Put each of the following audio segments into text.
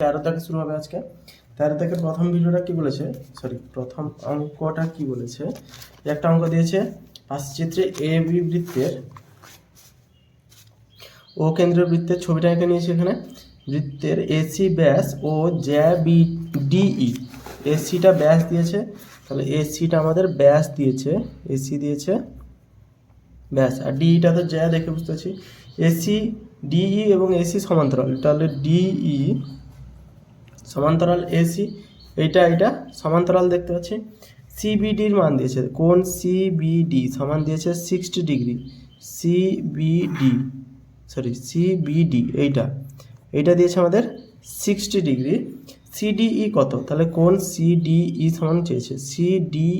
তেরো থেকে শুরু হবে আজকে। তেরো থেকে প্রথম ভিডিওটা কি বলেছে? সরি প্রথম অঙ্কটা কি বলেছে? একটা অঙ্ক দিয়েছে পাশচিত্রে এ বি বৃত্তের ও কেন্দ্রীয় বৃত্তের ছবিটা এঁকে নিয়েছে এখানে? বৃত্তের এসি ব্যাস ও জ্যা বি ডিই এসিটা ব্যাস দিয়েছে, তাহলে এসিটা আমাদের ব্যাস দিয়েছে এসি দিয়েছে, ব্যাস। আর ডিইটা তো জ্যা দেখে বুঝতে পারছি। এসি ডিই এবং এসি সমান্তরাল, তাহলে ডিই সমান্তরাল এসি এইটা এটা সমান্তরাল দেখতে পাচ্ছি। সিবিডির মান দিয়েছে, কোন সিবিডি সমান দিয়েছে sixty degree C B D sorry C B D এইটা। এইটা দিয়েছে আমাদের সিক্সটি ডিগ্রি সিডিই কত? তাহলে কোন সিডিই সমান চেয়েছে? সিডিই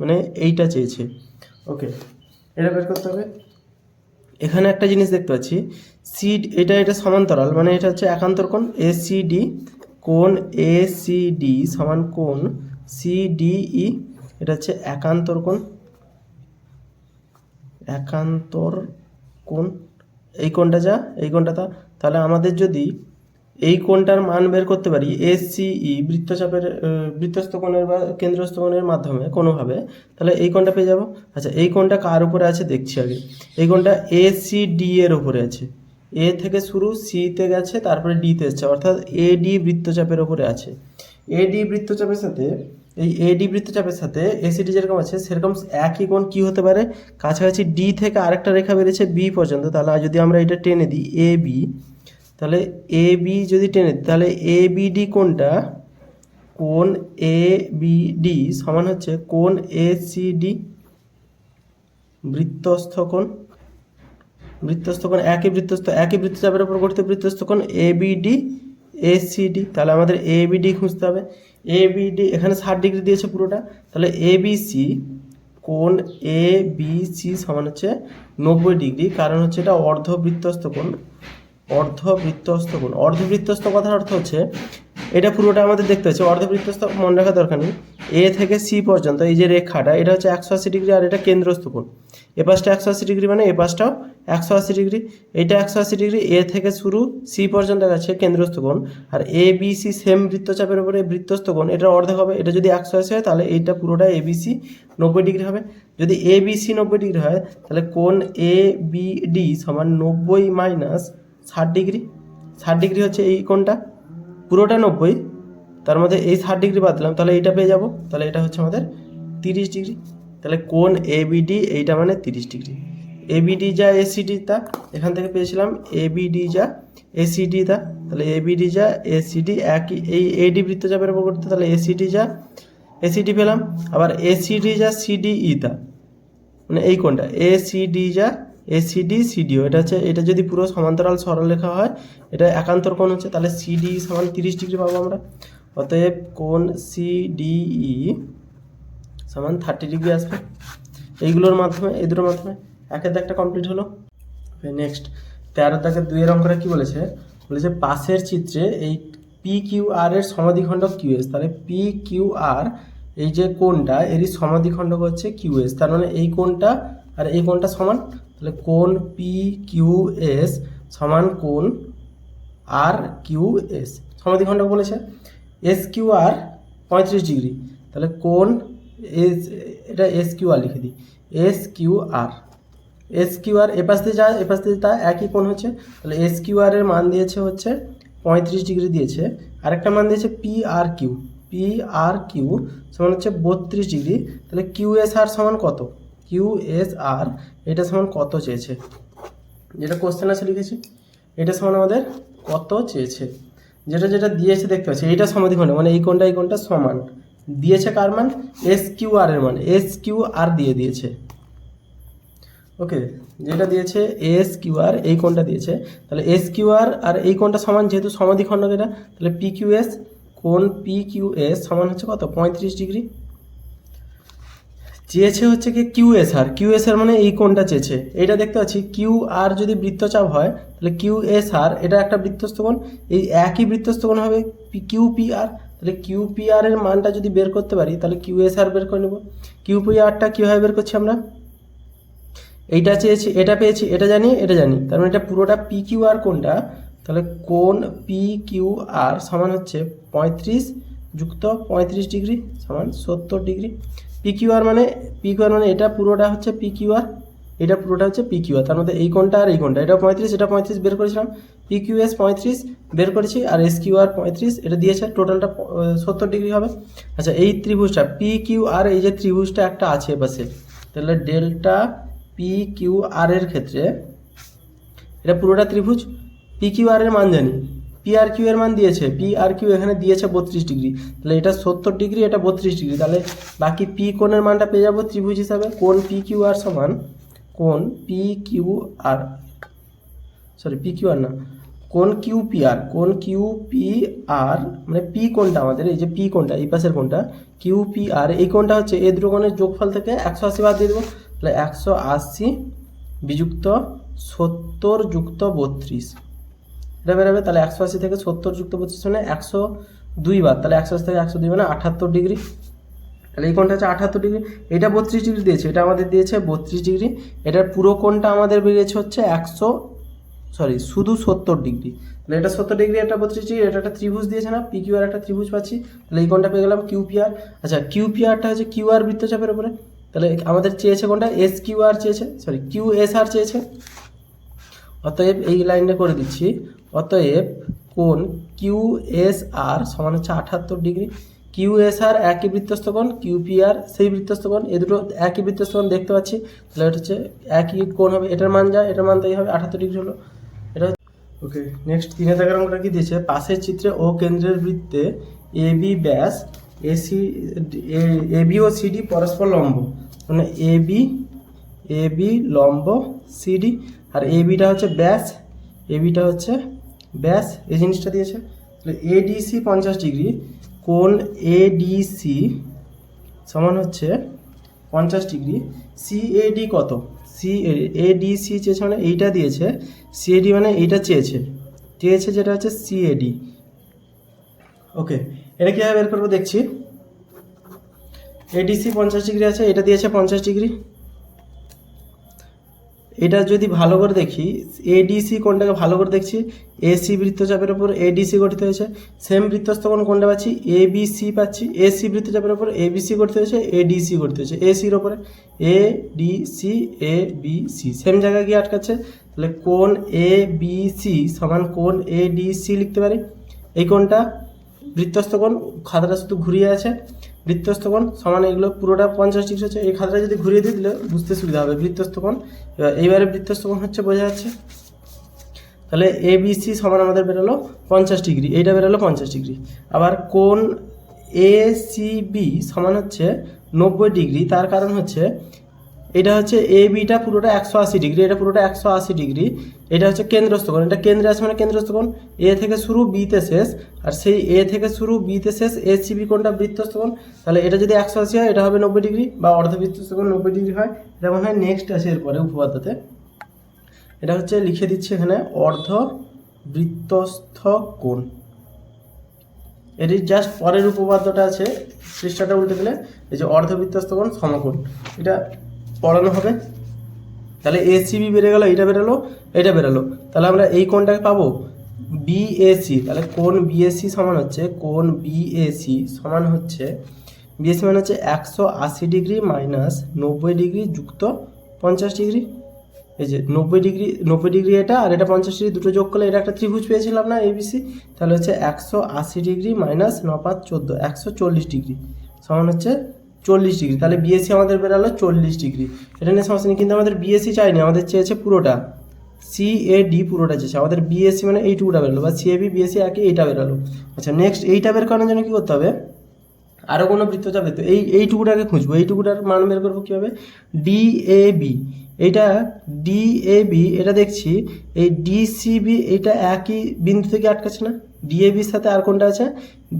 মানে এইটা চেয়েছে। ওকে এটা বের করতে হবে। এখানে একটা জিনিস দেখতে পাচ্ছি। সি এটা এটা সমান্তরাল মানে এটা হচ্ছে একান্তর কোণ এসিডি কোণ ডি সমান কোণ ই এটা হচ্ছে একান্তর কোণ। একান্তর কোণ। এই কোণটা যা এই কোণটা তা। তাহলে আমাদের যদি এই কোণটার মান বের করতে পারি এসিই বৃত্তচাপের আহ, বৃত্তস্থ কোণের বা কেন্দ্রস্থ কোণের মাধ্যমে কোনোভাবে তাহলে এই কোণটা পেয়ে যাব। আচ্ছা এই কোণটা কার উপরে আছে? দেখছি আগে। এই কোণটা এসিডি এর উপরে আছে। এ থেকে শুরু সিতে গেছে, তারপরে ডিতে এসছে। অর্থাৎ এডি বৃত্তচাপের উপরে আছে। এডি বৃত্তচাপের সাথে, এই এডি বৃত্তচাপের সাথে এসিডি যেরকম আছে, সেরকম একই কোণ কি হতে পারে? কাছাকাছি ডি থেকে আরেকটা রেখা বেরিয়েছে বি পর্যন্ত। তাহলে যদি আমরা এটা টেনে দিই, এ বি, তাহলে এ বি যদি টেনে দিই, তাহলে এ বিডি কোনটা কোন এ বিডি সমান হচ্ছে কোন এ সি ডি বৃত্তস্থ কোণ। বৃত্তস্থ কোণ একই বৃত্তস্থ একই বৃত্তচাপের উপর গঠিত বৃত্তস্থ কোণ A B D A C D তাহলে আমাদের এ বিডি খুঁজতে হবে। এ বিডি এখানে ষাট ডিগ্রি দিয়েছে পুরোটা। তাহলে এ বি সি কোণ এ বি সি সমান হচ্ছে নব্বই ডিগ্রি। কারণ হচ্ছে এটা অর্ধবৃত্তস্থ কোণ অর্ধবৃত্তস্থ কোণ অর্ধবৃত্তস্থ কথার অর্থ হচ্ছে, এটা পুরোটা আমাদের দেখতে হচ্ছে। অর্ধবৃত্তস্থ মনে রাখার দরকার নেই। এ থেকে সি পর্যন্ত এই যে রেখাটা, এটা হচ্ছে একশো আশি ডিগ্রি আর এটা কেন্দ্রস্থ কোণ এ পাশটা একশো আশি ডিগ্রি মানে এ পাশটাও একশো আশি ডিগ্রি। এইটা একশো আশি ডিগ্রি, এ থেকে শুরু সি পর্যন্ত গেছে কেন্দ্রস্থ কোণ আর এ, বি, সি সেম বৃত্তচাপের উপরে বৃত্তস্থ কোণ এটা অর্ধেক হবে, এটা যদি একশো আশি হয় তাহলে এইটা পুরোটা এ, বি, সি নব্বই ডিগ্রি হবে। যদি এ, বি, সি নব্বই ডিগ্রি হয় তাহলে কোণ এ, বি, ডি সমান নব্বই মাইনাস ষাট ডিগ্রি। ষাট ডিগ্রি হচ্ছে এই কোণটা, পুরোটা নব্বই। তার মধ্যে এই ষাট ডিগ্রি বাদ দিলাম, তাহলে এইটা পেয়ে যাব। তাহলে এটা হচ্ছে আমাদের তিরিশ ডিগ্রি তাহলে কোন এবিডি এইটা মানে তিরিশ ডিগ্রি এবিডি যা এসিডি তা, এখান থেকে পেয়েছিলাম এ এবিডি যা এসিডি তা। তাহলে এ এবিডি যা এসিডি একই এই এডি বৃত্তচাপের উপর করতে তাহলে এসিডি যা এসিডি পেলাম। আবার এসিডি যা সিডি ই তা। মানে এই কোনটা? এ সি ডি যা এ সি ডি সিডিও এটা হচ্ছে, এটা যদি পুরো সমান্তরাল সরলরেখা হয়, এটা একান্তর কোণ হচ্ছে, তাহলে সিডি সমান তিরিশ ডিগ্রি পাবো আমরা। অতএব কোণ সিডিই সমান থার্টি ডিগ্রি আসবে। এইগুলোর মাধ্যমে, এই দুটোর মাধ্যমে একের দাগটা কমপ্লিট হলো। নেক্সট তেরো দাগের দুইয়ের অঙ্কটা কি বলেছে? বলেছে পাশের চিত্রে এই পি কিউ আর এর সমাধিখণ্ডক কিউ এস তাহলে পি কিউ আর এই যে কোণটা, এরই সমাধিখণ্ডক হচ্ছে কিউ এস তার মানে এই কোণটা আর এই কোণটা সমান? তাহলে কোণ পি কিউ এস সমান কোণ আর কিউ এস সমাধিখণ্ডক বলেছে। এস কিউ আর পঁয়ত্রিশ ডিগ্রি। তাহলে কোণ এস, এটা এস কিউ আর লিখে দিই। S Q R S Q R এপাশ দিয়ে যা এপাশ দিয়ে তা একই কোণ হচ্ছে। তাহলে এস কিউ আর এর মান দিয়েছে হচ্ছে পঁয়ত্রিশ ডিগ্রি দিয়েছে। আরেকটা মান দিয়েছে P R Q P R Q সমান হচ্ছে বত্রিশ ডিগ্রি। তাহলে কিউ এস আর সমান কত? কিউ এস আর, এটা সমান কত চেয়েছে? যেটা কোশ্চেন আছে লিখেছি, এটা সমান আমাদের কত চেয়েছে? যেটা যেটা দিয়েছে দেখতে পাচ্ছি, এইটা সমাধিখণ্ড মানে এই কোনটা এই কোনটা সমান। দিয়েছে কার মান? এস কিউ আর এর মান এস কিউ আর দিয়ে দিয়েছে। ওকে, যেটা দিয়েছে এস কিউ আর এই কোনটা দিয়েছে। তাহলে এস কিউ আর আর এই কোনটা সমান, যেহেতু সমাধিখণ্ড যেটা তাহলে পি কিউ এস কোন পি কিউ এস সমান হচ্ছে কত? পঁয়ত্রিশ ডিগ্রি। চেয়েছে হচ্ছে কি Q S R Q S R মানে এই কোণটা চেয়েছে। এটা দেখতে পাচ্ছি কিউ আর যদি বৃত্তচাপ হয়, তাহলে কিউ এস আর এটা একটা বৃত্তস্থ কোণ। এই একই বৃত্তস্থ কোণ হবে কিউ পি আর তাহলে কিউ পি আর এর মানটা যদি বের করতে পারি, তাহলে কিউ এস আর বের করে নেব। কিউ পি আরটা কীভাবে বের করছি আমরা? এইটা চেয়েছি, এটা পেয়েছি, এটা জানি এটা জানি। তার মানে এটা পুরোটা পি কিউ আর কোনটা তাহলে কোন পি কিউ আর সমান হচ্ছে পঁয়ত্রিশ যুক্ত পঁয়ত্রিশ ডিগ্রি সমান সত্তর ডিগ্রি। পি কিউ আর মানে পিকিউআর মানে এটা পুরোটা হচ্ছে পি কিউ এটা পুরোটা হচ্ছে পি কিউ আর তার মধ্যে এই কোনটা আর এই কোনটা এটা পঁয়ত্রিশ এটা পঁয়ত্রিশ বের করেছিলাম। পি কিউ এস পঁয়ত্রিশ বের করেছি আর এস কিউ আর পঁয়ত্রিশ, এটা দিয়েছে টোটালটা সত্তর ডিগ্রি হবে। আচ্ছা এই ত্রিভুজটা পি কিউ আর এই যে ত্রিভুজটা একটা আছে এপাশে তাহলে ডেল্টা পি কিউ এর ক্ষেত্রে, এটা পুরোটা ত্রিভুজ পি কিউ আর এর মান জানি। পি আর কিউ এর মান দিয়েছে পি আর কিউ এখানে দিয়েছে বত্রিশ ডিগ্রি। তাহলে এটা সত্তর ডিগ্রি, এটা বত্রিশ ডিগ্রি। তাহলে বাকি পি কোণের মানটা পেয়ে যাব ত্রিভুজ হিসাবে। কোণ পি কিউ আর সমান কোণ P Q R sorry P Q R না। কোন কিউ পি আর কোন কিউ পি আর মানে পি কোনটা আমাদের, এই যে পি কোনটা এই পাশের কোনটা কিউ পি আর এই কোনটা হচ্ছে এই দুটো যোগফল থেকে একশো আশি বাদ দিয়ে দেবো। তাহলে একশো আশি বিযুক্ত সত্তর যুক্ত বত্রিশ। এটা বেরোবে, তাহলে একশো আশি থেকে সত্তর যুক্ত বত্রিশ মানে একশো দুই বার, তাহলে একশো আশি থেকে একশো দুই মানে আঠাত্তর ডিগ্রি। তাহলে এই কোণটা হচ্ছে আঠাত্তর ডিগ্রি। এটা বত্রিশ ডিগ্রি দিয়েছে, এটা আমাদের দিয়েছে বত্রিশ ডিগ্রি। এটার পুরো কোণটা আমাদের বেরিয়েছে হচ্ছে একশো সরি শুধু সত্তর ডিগ্রি। তাহলে এটা সত্তর ডিগ্রি একটা বত্রিশ ডিগ্রি, এটা একটা ত্রিভুজ দিয়েছে না? পি কিউ আর একটা ত্রিভুজ পাচ্ছি। তাহলে এই কোণটা পেয়ে গেলাম কিউ পি আর আচ্ছা কিউ পি আরটা হচ্ছে কিউ আর বৃত্তচাপের উপরে। তাহলে আমাদের চেয়েছে কোনটা এস কিউ আর চেয়েছে সরি কিউ এস আর চেয়েছে। অতএব এই লাইনটা করে দিচ্ছি। অতএব কোণ কিউ এস আর সমান হচ্ছে আঠাত্তর ডিগ্রি। কিউ এস আর একই বৃত্তস্থ কোণ, কিউ পি আর সেই বৃত্তস্থ কোণ, এ দুটো একই বৃত্তস্থ কোণ দেখতে পাচ্ছি। তাহলে এটা হচ্ছে একই কোণ হবে, এটার মান যা, এটার মান তাই হবে আঠাত্তর ডিগ্রি হলো। এটা ওকে নেক্সট তিনে দাগের অঙ্কটা কি দিয়েছে? পাশের চিত্রে ও কেন্দ্রের বৃত্তে এ বি ব্যাস এসি এ বি ও সিডি পরস্পর লম্ব। মানে এ বি এ বি লম্ব সিডি আর এ বিটা হচ্ছে ব্যাস, এ বিটা হচ্ছে ব্যাস, এই জিনিসটা দিয়েছে। তাহলে এডিসি পঞ্চাশ ডিগ্রি কোন এডিসি সমান হচ্ছে পঞ্চাশ ডিগ্রি। সিএডি কত? সি এডিসি চেয়েছে মানে এইটা দিয়েছে সিএডি মানে এইটা চেয়েছে। চেয়েছে যেটা হচ্ছে সিএডি ওকে এটা কীভাবে বের করব দেখছি। এডিসি পঞ্চাশ ডিগ্রি আছে, এটা দিয়েছে পঞ্চাশ ডিগ্রি। এটা যদি ভালো করে দেখি এডিসি কোনটাকে ভালো করে দেখছি? এসি বৃত্তচাপের ওপর এডিসি গঠিত হয়েছে। সেম বৃত্তস্থ কোণ কোনটা পাচ্ছি? এ বিসি পাচ্ছি। এসি বৃত্তচাপের উপর এবিসি গঠিত হয়েছে এডিসি গঠিত হয়েছে। এসির ওপরে A D C A B C same জায়গায় গিয়ে আটকাচ্ছে। তাহলে কোন এ বি সি সমান কোন এ ডি সি লিখতে পারি। এই কোনটা বৃত্তস্থ কোণ, খাতাটা শুধু ঘুরিয়ে আছে। বৃত্তস্থ কোণ সমান এগুলো পুরোটা পঞ্চাশ ডিগ্রি হচ্ছে, এই খাতাটা যদি ঘুরিয়ে দিয়ে দিলে বুঝতে সুবিধা হবে। বৃত্তস্থ কোণ এবার এইবারে বৃত্তস্থ কোণ হচ্ছে বোঝা যাচ্ছে। তাহলে এ বি সি সমান আমাদের বেরোলো পঞ্চাশ ডিগ্রি, এইটা বেরোলো পঞ্চাশ ডিগ্রি। আবার কোন এ সি বি সমান হচ্ছে নব্বই ডিগ্রি, তার কারণ হচ্ছে এটা হচ্ছে এ বিটা পুরোটা একশো আশি ডিগ্রি এটা পুরোটা একশো আশি ডিগ্রি এটা হচ্ছে কেন্দ্রস্থ কোণ এটা কেন্দ্রে আছে মানে কেন্দ্রস্থ কোণ এ থেকে শুরু বিতে শেষ, আর সেই এ থেকে শুরু বিতে শেষ এ সি বি কোণটা বৃত্তস্থ কোণ তাহলে এটা যদি একশো আশি হয়, এটা হবে নব্বই ডিগ্রি বা অর্ধবৃত্তস্থ কোণ নব্বই ডিগ্রি হয়, এটা মনে হয় নেক্সট আছে এরপরে উপপাদ্যতে। এটা হচ্ছে লিখে দিচ্ছি এখানে অর্ধ বৃত্তস্থ কোণ এটির জাস্ট পরের উপপাদ্যটা আছে, পৃষ্ঠাটা উল্টে দিলে, এই যে অর্ধবৃত্তস্থ কোণ সমকোণ। এটা পড়ানো হবে তাহলে এসিবি বেড়ে গেল এটা বেরোলো এটা বেরোলো তাহলে আমরা এই কোনটাকে পাবো বিএসি তাহলে কোন বিএসি সমান হচ্ছে কোন বিএসি সমান হচ্ছে বিএসি মানে হচ্ছে একশো আশি ডিগ্রি মাইনাস নব্বই ডিগ্রি যুক্ত পঞ্চাশ ডিগ্রি। এই যে নব্বই ডিগ্রি নব্বই ডিগ্রি এটা আর এটা পঞ্চাশ ডিগ্রি দুটো যোগ করলে এটা একটা ত্রিভুজ পেয়েছিলাম না এবিসি তাহলে হচ্ছে একশো আশি ডিগ্রি মাইনাস ন পাঁচ চোদ্দ, একশো চল্লিশ ডিগ্রি সমান হচ্ছে চল্লিশ ডিগ্রি। তাহলে বিএসসি আমাদের বেরালো চল্লিশ ডিগ্রি। এটা নিয়ে সমস্যা নেই, কিন্তু আমাদের বিএসসি চাইনি আমাদের চেয়েছে পুরোটা। সি এ ডি পুরোটা চেয়েছে, আমাদের বিএসসি মানে এইটুকুটা বেরোলো, বা সি এ বি বিএসসি একই এইটা বেরোলো। আচ্ছা নেক্সট এইটা বের করানোর জন্য কী করতে হবে? আরও কোনো বৃত্তচাপ দিতে এই এইটুকুটাকে খুঁজবো এইটুকুটার মান বের করব কীভাবে? ডি এ বি এইটা ডি এ বি এটা দেখছি, এই ডিসিবি এটা একই বিন্দু থেকে আটকাচ্ছে না? ডিএবির সাথে আর কোনটা আছে?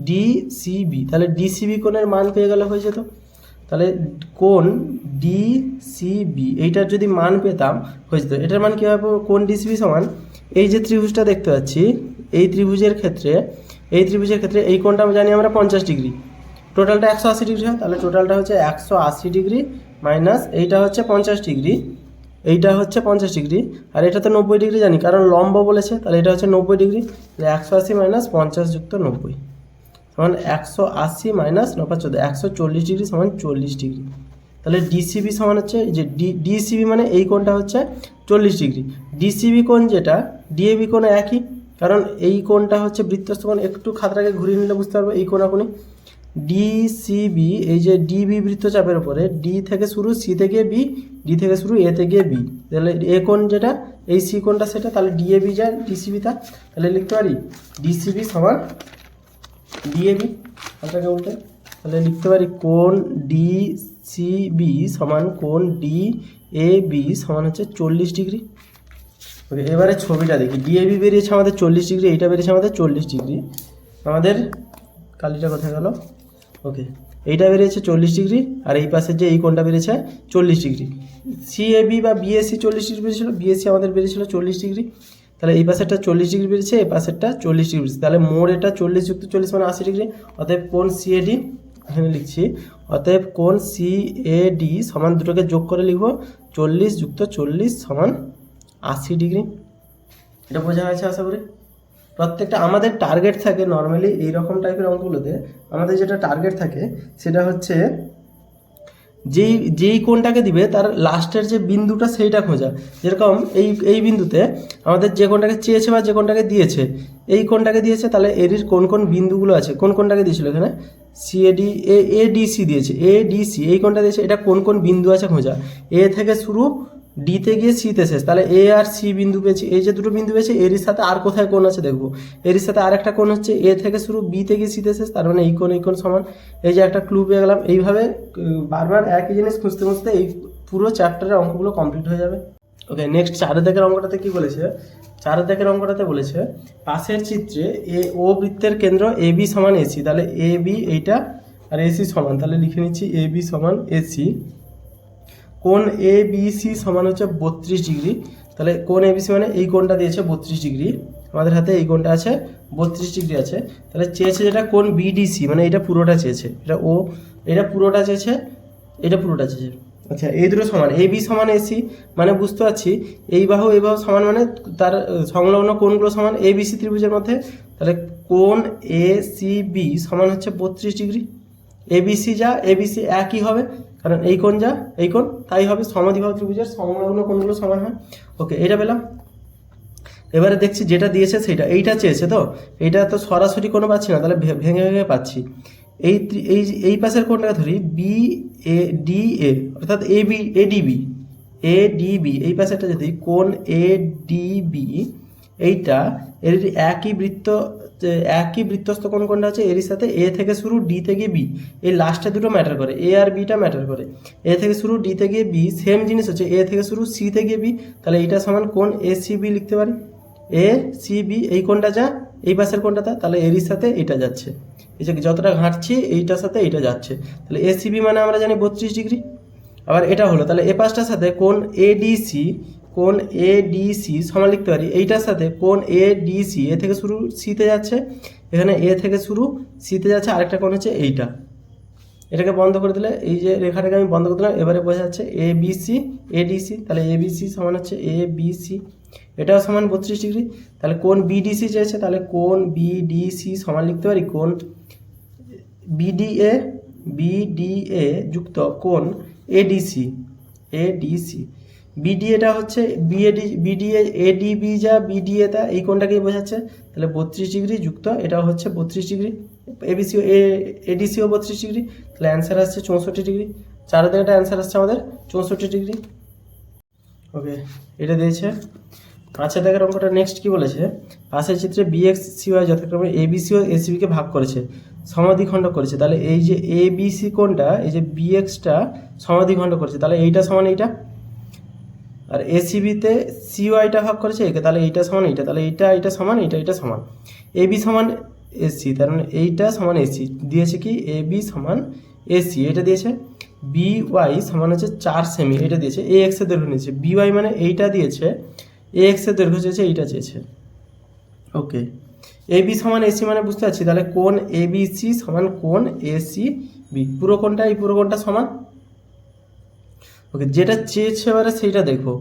ডিসিবি তাহলে ডিসিবি কোণের মান পেয়ে গেলে হয়ে যেত। তাহলে কোন ডিসিবি এইটার যদি মান পেতাম হয়ে যেত এটার মান কী হবে কোন ডিসিবি সমান? এই যে ত্রিভুজটা দেখতে পাচ্ছি, এই ত্রিভুজের ক্ষেত্রে, এই ত্রিভুজের ক্ষেত্রে এই আমরা জানি আমরা পঞ্চাশ ডিগ্রি। টোটালটা একশো আশি ডিগ্রি হয়, তাহলে টোটালটা হচ্ছে একশো আশি ডিগ্রি মাইনাস এইটা হচ্ছে পঞ্চাশ ডিগ্রি, এইটা হচ্ছে পঞ্চাশ ডিগ্রি, আর এটা তো নব্বই ডিগ্রি জানি, কারণ লম্ব বলেছে, তাহলে এটা হচ্ছে নব্বই ডিগ্রি একশো আশি মাইনাস পঞ্চাশ যুক্ত নব্বই। সমান একশো আশি মাইনাস নব্বই চোদ্দ, একশো চল্লিশ ডিগ্রি সমান চল্লিশ ডিগ্রি তাহলে ডিসিবি সমান হচ্ছে যে ডি ডিসিবি মানে এই কোণটা হচ্ছে চল্লিশ ডিগ্রি ডিসিবি কোণ যেটা ডিএবি কোণ একই, কারণ এই কোণটা হচ্ছে বৃত্তস্থ কোণ, একটু খাতাটাকে ঘুরিয়ে নিলে বুঝতে পারব এই কোণাকুনি ডিসিবি এই যে ডিবি বৃত্তচাপের উপরে ডি থেকে শুরু সি থেকে বি ডি থেকে শুরু এ থেকে বি তাহলে এ কোণ যেটা, এই সি কোণটা সেটা, তাহলে ডিএবি যা ডিসিবি তা তাহলে লিখতে পারি ডিসিবি সমান ডিএবি হাতটাকে উল্টে। তাহলে লিখতে পারি কোন ডি সি বি সমান কোন ডি এ বি সমান হচ্ছে চল্লিশ ডিগ্রি। ওকে, এবারে ছবিটা দেখি। ডিএবি বেরিয়েছে আমাদের চল্লিশ ডিগ্রি, এইটা বেরিয়েছে আমাদের চল্লিশ ডিগ্রি। আমাদের কালিটা কোথায় গেল? ওকে, এইটা বেরিয়েছে চল্লিশ ডিগ্রি, আর এই পাশের যে এই কোণটা বেরিয়েছে চল্লিশ ডিগ্রি। সিএবি বা বিএসসি চল্লিশ ডিগ্রি বেরিয়েছিল, বিএসসি আমাদের বেরিয়েছিল চল্লিশ ডিগ্রি। তাহলে এই পাশেরটা চল্লিশ ডিগ্রি বেরিয়েছে, এই পাশেরটা চল্লিশ ডিগ্রি বেরিয়েছে। তাহলে মোড় এটা চল্লিশ যুক্ত চল্লিশ মানে আশি ডিগ্রি, অতএব কোন সিএডি এখানে লিখছি, অতএব কোন সিএডি সমান দুটোকে যোগ করে লিখব, চল্লিশ যুক্ত চল্লিশ সমান আশি ডিগ্রি। এটা বোঝা হয়েছে আশা করি? প্রত্যেকটা আমাদের টার্গেট থাকে নর্মালি এই রকম টাইপের অঙ্কগুলোতে, আমাদের যেটা টার্গেট থাকে সেটা হচ্ছে যেই যেই কোনটাকে দিবে তার লাস্টের যে বিন্দুটা সেইটা খোঁজা। যেরকম এই এই বিন্দুতে আমাদের যে কোনটাকে চেয়েছে বা যে কোনটাকে দিয়েছে, এই কোনটাকে দিয়েছে, তাহলে এর কোন কোন বিন্দুগুলো আছে? কোন কোনটাকে দিয়েছিল এখানে? সিএডি এ এ ডিসি দিয়েছে। এ ডিসি এই কোনটা দিয়েছে, এটা কোন কোন বিন্দু আছে খোঁজা। এ থেকে শুরু ডিতে গিয়ে সিতে শেষ। তাহলে এ আর সি বিন্দু পেয়েছি। এই যে দুটো বিন্দু পেয়েছি এর সাথে আর কোথায় কোণ আছে দেখব। এর সাথে আর একটা কোণ হচ্ছে এ থেকে শুরু বি থেকে সিতে শেষ, তার মানে এই কোণ এই কোণ সমান। এই যে একটা ক্লু পেয়ে গেলাম। এইভাবে বারবার একই জিনিস খুঁজতে খুঁজতে এই পুরো চ্যাপ্টারের অঙ্কগুলো কমপ্লিট হয়ে যাবে। ওকে নেক্সট চার দাগের অঙ্কটাতে কি বলেছে? চার দাগের অঙ্কটাতে বলেছে, পাশের চিত্রে এ ও বৃত্তের কেন্দ্র এ বি সমান এসি তাহলে এ বি এইটা আর এসি সমান। তাহলে লিখে নিচ্ছি এ বি সমান এসি কোন এ বি সি সমান হচ্ছে বত্রিশ ডিগ্রি। তাহলে কোন এ বি সি মানে এই কোণটা দিয়েছে বত্রিশ ডিগ্রি। আমাদের হাতে এই কোণটা আছে, বত্রিশ ডিগ্রি আছে। তাহলে চেয়েছে যেটা কোন বিডিসি মানে এটা পুরোটা চেয়েছে। এটা ও এটা পুরোটা চেয়েছে, এটা পুরোটা চেয়েছে। আচ্ছা এই দুটো সমান। এ বি সমান এসি মানে বুঝতে পারছি, এই বাহু এই বাহু সমান মানে তার সংলগ্ন কোণগুলো সমান এ বি সি ত্রিভুজের মধ্যে। তাহলে কোন এ সি বি সমান হচ্ছে বত্রিশ ডিগ্রি। এবিসি যা এবিসি একই হবে। কারণ এই কোণ যা, এই কোণ, তাই হবে সমাধিবাহু ত্রিভুজের সংলগ্ন কোণগুলো সমান হয়। ওকে এটা পেলাম। এবারে দেখছি যেটা দিয়েছে সেটা এইটা চেয়েছে তো? এইটা তো সরাসরি কোনো পাচ্ছি না, তাহলে ভেঙে ভেঙে পাচ্ছি। এই এই এই পাশের কোণটাকে ধরি বি এ ডি এ অর্থাৎ A B A D B A D B এই পাশেরটা যদি কোণ এ ডিবি এইটা, এর একই বৃত্ত একই বৃত্তস্থ কোন কোনটা আছে? এর সাথে এ থেকে শুরু, ডি থেকে বি। এই লাস্টে দুটো ম্যাটার করে। এ আর বিটা ম্যাটার করে। এ থেকে শুরু, ডি থেকে বি। সেম জিনিস হচ্ছে, এ থেকে শুরু, সি থেকে বি। তাহলে এইটা সমান কোন? এ, সি, বি লিখতে পারি। এ, সি, বি, এই কোনটা যা, এই পাশের কোণটাতে তাহলে এরই সাথে এটা যাচ্ছে। এই যে যতটা ঘাঁটছি, এইটার সাথে এইটা যাচ্ছে। তাহলে এ, সি, বি মানে আমরা জানি বত্রিশ ডিগ্রি। আবার এটা হলো, তাহলে এ পাশটার সাথে কোন? এডিসি কোন এডিসি সমান লিখতে পারি। এইটার সাথে কোন এডিসি এ থেকে শুরু সিতে যাচ্ছে, এখানে এ থেকে শুরু সিতে যাচ্ছে, আরেকটা কোন হচ্ছে এইটা। এটাকে বন্ধ করে দিলে এই যে রেখাটাকে আমি বন্ধ করে দিলাম, এবারে বোঝা যাচ্ছে এ বিসি এডিসি তাহলে এ বিসি সমান হচ্ছে এ বিসি এটাও সমান বত্রিশ ডিগ্রি। তাহলে কোন বিডিসি চেয়েছে তাহলে কোন বিডিসি সমান লিখতে পারি কোন বিডিএ বিডিএ যুক্ত কোন এডিসি এডিসি বিডিএটা হচ্ছে বিএডি বিডিএ এডিবি যা বিডিএটা এই কোনটাকেই বোঝাচ্ছে। তাহলে বত্রিশ ডিগ্রি যুক্ত, এটাও হচ্ছে বত্রিশ ডিগ্রি। এবিসিও এ এডিসিও বত্রিশ ডিগ্রি। তাহলে অ্যান্সার আসছে চৌষট্টি ডিগ্রি। চার দিকে অ্যান্সার আসছে আমাদের চৌষট্টি ডিগ্রি। ওকে এটা দিয়েছে। পাঁচের দাগের অঙ্কটা নেক্সট কি বলেছে? পাশের চিত্রে বিএক্স সিওয়াই যথাক্রমে এবিসি ও এসিবিকে ভাগ করেছে, সমাধিখণ্ড করেছে। তাহলে এই যে এবিসি কোনটা এই যে বিএক্সটা সমাধিখণ্ড করেছে, তাহলে এইটা সমান এইটা? আর এসিবিতে সিওয়াইটা ভাগ করেছে, একে তাহলে এইটা সমান এইটা, তাহলে এইটা এইটা সমান, এইটা এইটা সমান। এবি সমান এসি তার মানে এইটা সমান এসি দিয়েছে কি? এবি সমান এসি এটা দিয়েছে। বি ওয়াই সমান হচ্ছে চার সেমি এটা দিয়েছে। এ এক্সের দৈর্ঘ্য নিয়েছে। বি ওয়াই মানে এইটা দিয়েছে। এ এক্সের দৈর্ঘ্য চেয়েছে এইটা চেয়েছে। ওকে এ বি সমান এসি মানে বুঝতে পারছি। তাহলে কোন এ বি সি সমান কোন এসি বি পুরো কোনটা এই পুরো কোনটা সমান? ওকে যেটা চেয়েছে এবারে সেইটা দেখো।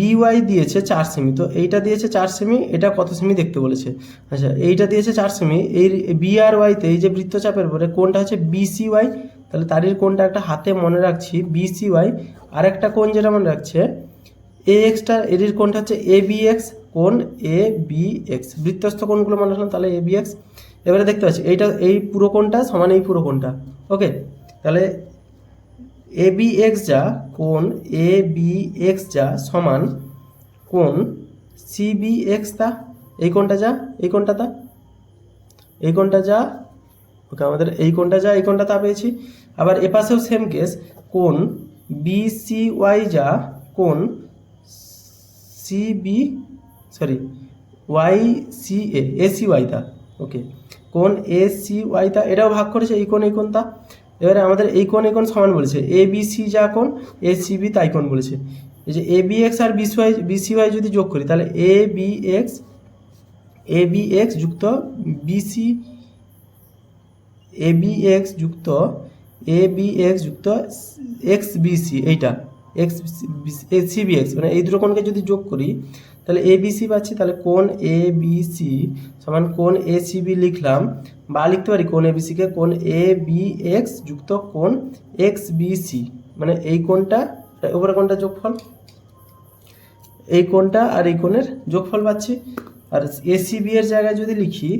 বিওয়াই দিয়েছে চার সেমি তো এইটা দিয়েছে চার সেমি এটা কত সেমি দেখতে বলেছে? আচ্ছা এইটা দিয়েছে চার সেমি এই বি আর ওয়াইতে এই যে বৃত্তচাপের পরে কোনটা হচ্ছে বিসি ওয়াই তাহলে তারই কোনটা একটা হাতে মনে রাখছি বিসি ওয়াই আর একটা কোন যেটা মনে রাখছে এ এক্সটা এর কোনটা হচ্ছে এ বি এক্স কোন এ বি এক্স বৃত্তস্থ কোনগুলো মনে রাখলাম, তাহলে এ বি এক্স এবারে দেখতে পাচ্ছি, এইটা, এই পুরো কোনটা সমান এই পুরো কোনটা ওকে তাহলে এ বি এক্স যা কোন এ বি এক্স যা সমান কোন সি বি এক্স তা? এই কোনটা যা? এই কোনটা তা? এই কোনটা যা? ওকে, আমাদের এই কোনটা যা, এই কোনটা তা পেয়েছি। আবার এপাশেও সেম কেস কোন বি সি ওয়াই যা কোন C B sorry Y C A C Y তা ওকে কোন এ সি ওয়াই তা, এটাও ভাগ করেছে, এই কোন এই কোন তা। এবারে আমাদের এই কোন এই কোন সমান বলেছে। এ বি সি যা কোন এ সি বি তাই কোন বলেছে। এই যে এ বি এক্স আর বি সি ওয়াই যদি যোগ করি, তাহলে A B X A B X যুক্ত B C A B X যুক্ত এ বি এক্স যুক্ত এক্স বি সি এইটা। এক্স এক্স মানে এই দুটো কোণকে যদি যোগ করি তাহলে এ বি সি পাচ্ছি, তাহলে কোন এ বি সি সমান কোন এ সি বি লিখলাম। বা লিখতে পারি কোন এ বি সিকে কোন এ বি এক্স যুক্ত কোন এক্স বি সি মানে এই কোনটা উপরে কোনটা যোগফল? এই কোনটা আর এই কোণের যোগফল পাচ্ছি। আর এসিবি এর জায়গায় যদি লিখি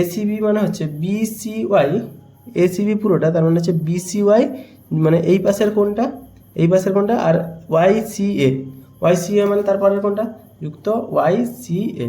এসিবি মানে হচ্ছে বিসি ওয়াই এসিবি পুরোটা, তার মানে হচ্ছে বিসি ওয়াই মানে এই পাশের কোনটা এই পাশের কোনটা আর Y C A Y C A মানে তারপরের কোনটা যুক্ত ওয়াই সি এ।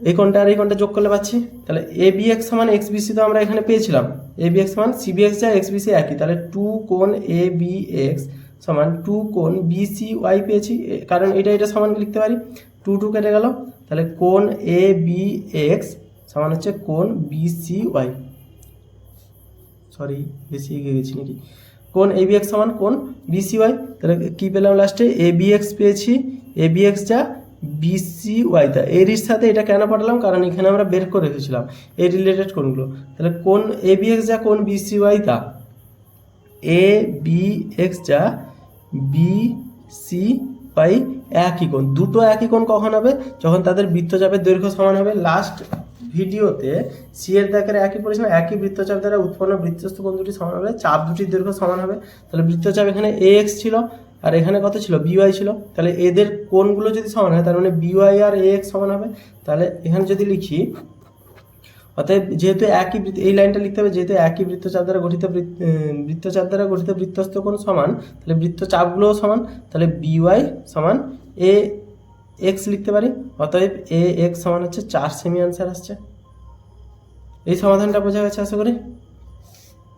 এই কোনটা আর এই কোনটা যোগ করলে পাচ্ছি? তাহলে এ বি এক্স সমান এক্স বিসি তো আমরা এখানে পেয়েছিলাম। এ বি এক্স সমান সি বি এক্স যা এক্স বিসি একই। তাহলে টু কোন এ বি এক্স সমান টু কোন বি সি ওয়াই পেয়েছি। কারণ এটা এটা সমান লিখতে পারি। টু টু কেটে গেল। তাহলে কোন এ বি এক্স সমান হচ্ছে কোন বি সি ওয়াই। সরি, বেশি এগিয়ে গেছি নাকি? কোন এ বি এক্স সমান কোন বিসি ওয়াই তাহলে কী পেলাম লাস্টে এ? বি এক্স পেয়েছি এ বি এক্স যা বিসি ওয়াই তা এর সাথে এটা কেন পাঠালাম? কারণ এখানে আমরা বের করে রেখেছিলাম। এই রিলেটেড কোনগুলো? তাহলে কোন এ বি এক্স যা কোন বিসি ওয়াই তা এ বি এক্স যা বি সি পাই একই কোণ। দুটো একই কোণ কখন হবে? যখন তাদের বৃত্ত বৃত্তচাপের দৈর্ঘ্য সমান হবে লাস্ট ভিডিওতে সি এর দাগের একই পরিসীমা, একই বৃত্তচাপ দ্বারা উৎপন্ন বৃত্তস্থ কোণ দুটি সমান হবে, চাপ দুটির দৈর্ঘ্য সমান হবে। তাহলে বৃত্তচাপ এখানে এ এক্স ছিল, আর এখানে কত ছিল? বিওয়াই ছিল। তাহলে এদের কোণগুলো যদি সমান হয়, তার মানে বিওয়াই আর এ এক্স সমান হবে। তাহলে এখানে যদি লিখি, অতএব যেহেতু একই এই লাইনটা লিখতে হবে, যেহেতু একই বৃত্তচাপ দ্বারা গঠিত বৃত্তচাপ দ্বারা গঠিত বৃত্তস্থ কোণ সমান, তাহলে বৃত্তচাপগুলোও সমান, তাহলে বিওয়াই সমান এ এক্স লিখতে পারি, অতএব এ এক্স সমান হচ্ছে চার সেমি অ্যান্সার আসছে। এই সমাধানটা বোঝা গেছে, আশা করি?